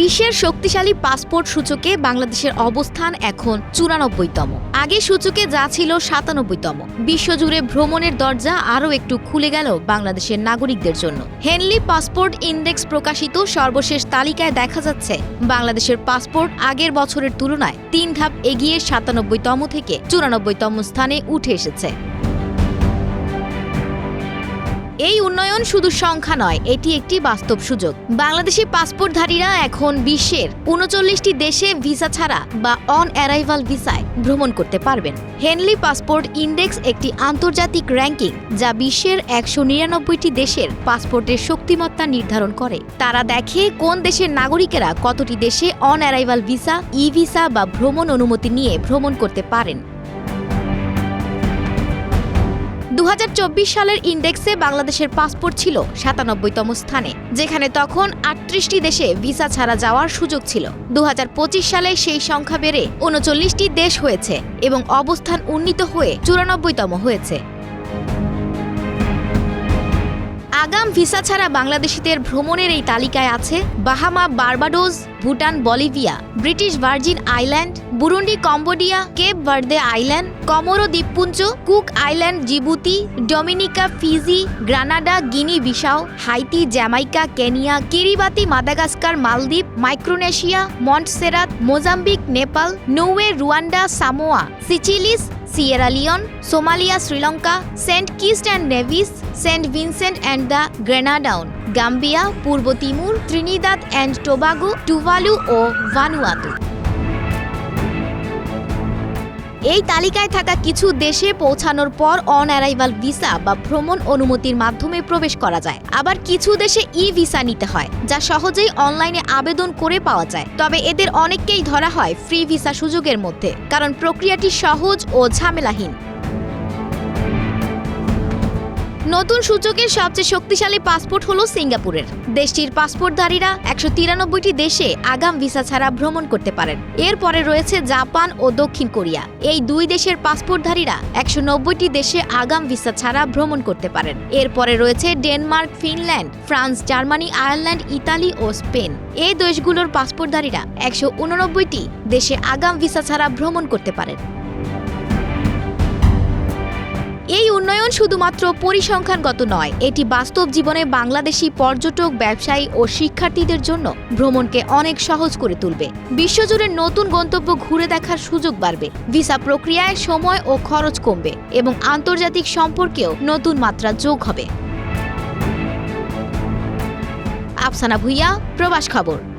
বিশ্বের শক্তিশালী পাসপোর্ট সূচকে বাংলাদেশের অবস্থান এখন চুরানব্বইতম। আগে সূচকে যা ছিল সাতানব্বইতম। বিশ্বজুড়ে ভ্রমণের দরজা আরও একটু খুলে গেল বাংলাদেশের নাগরিকদের জন্য। হেনলি পাসপোর্ট ইন্ডেক্স প্রকাশিত সর্বশেষ তালিকায় দেখা যাচ্ছে, বাংলাদেশের পাসপোর্ট আগের বছরের তুলনায় তিন ধাপ এগিয়ে সাতানব্বইতম থেকে চুরানব্বইতম স্থানে উঠে এসেছে। এই উন্নয়ন শুধু সংখ্যা নয়, এটি একটি বাস্তব সুযোগ। বাংলাদেশি পাসপোর্টধারীরা এখন বিশ্বের উনচল্লিশটি দেশে ভিসা ছাড়া বা অন অ্যারাইভাল ভিসায় ভ্রমণ করতে পারবেন। হেনলি পাসপোর্ট ইন্ডেক্স একটি আন্তর্জাতিক র্যাঙ্কিং যা বিশ্বের একশো নিরানব্বইটি দেশের পাসপোর্টের শক্তিমত্তা নির্ধারণ করে। তারা দেখে কোন দেশের নাগরিকেরা কতটি দেশে on arrival visa, e visa বা ভ্রমণ অনুমতি নিয়ে ভ্রমণ করতে পারেন। দু হাজার চব্বিশ সালের ইন্ডেক্সে বাংলাদেশের পাসপোর্ট ছিল সাতানব্বইতম স্থানে, যেখানে তখন আটত্রিশটি দেশে ভিসা ছাড়া যাওয়ার সুযোগ ছিল। দু হাজার পঁচিশ সালে সেই সংখ্যা বেড়ে উনচল্লিশটি দেশ হয়েছে এবং অবস্থান উন্নীত হয়ে চুরানব্বইতম হয়েছে। আগাম ভিসা ছাড়া বাংলাদেশিদের ভ্রমণের এই তালিকায় আছে Bahamas, Barbados, Bhutan, Bolivia, British Virgin Island, Burundi, Cambodia, Cape Verde Island, Comoro দ্বীপপুঞ্জ, Cook Island, Djibouti, Dominica, Fiji, Grenada, Guinea Bissau Haiti, Jamaica, Kenya, Kiribati, Madagascar, Maldives, Micronesia, Montserrat, Mozambique, Nepal, Niue, Rwanda, Samoa, Seychelles Sierra Leone Somalia Sri Lanka Saint কিস্ট and Nevis Saint Vincent and the Grenadines Gambia Purba Timor Trinidad and Tobago Tuvalu O Vanuatu এই তালিকায় থাকা কিছু দেশে পৌঁছানোর পর on arrival visa বা ভ্রমণ অনুমতির মাধ্যমে প্রবেশ করা যায়। আবার কিছু দেশে ই ভিসা নিতে হয়, যা সহজেই অনলাইনে আবেদন করে পাওয়া যায়। তবে এদের অনেককেই ধরা হয় ফ্রি ভিসা সুযোগের মধ্যে, কারণ প্রক্রিয়াটি সহজ ও ঝামেলাহীন। নতুন সূচকের সবচেয়ে শক্তিশালী পাসপোর্ট হলো সিঙ্গাপুরের। দেশটির পাসপোর্টধারীরা একশো তিরানব্বইটি দেশে আগাম ভিসা ছাড়া ভ্রমণ করতে পারেন। এরপরে রয়েছে জাপান ও দক্ষিণ কোরিয়া। এই দুই দেশের পাসপোর্টধারীরা একশো নব্বইটি দেশে আগাম ভিসা ছাড়া ভ্রমণ করতে পারেন। এরপরে রয়েছে Denmark, Finland, France, Germany, Ireland, Italy ও স্পেন। এই দেশগুলোর পাসপোর্টধারীরা একশো উননব্বইটি দেশে আগাম ভিসা ছাড়া ভ্রমণ করতে পারেন। এই উন্নয়ন শুধুমাত্র পরিসংখ্যানগত নয়, এটি বাস্তব জীবনে বাংলাদেশি পর্যটক, ব্যবসায়ী ও শিক্ষার্থীদের জন্য ভ্রমণকে অনেক সহজ করে তুলবে। বিশ্বজুড়ে নতুন গন্তব্য ঘুরে দেখার সুযোগ বাড়বে। ভিসা প্রক্রিয়ায় সময় ও খরচ কমবে এবং আন্তর্জাতিক সম্পর্কেও নতুন মাত্রা যোগ হবে। আফসানা ভুইয়া, প্রবাস খবর।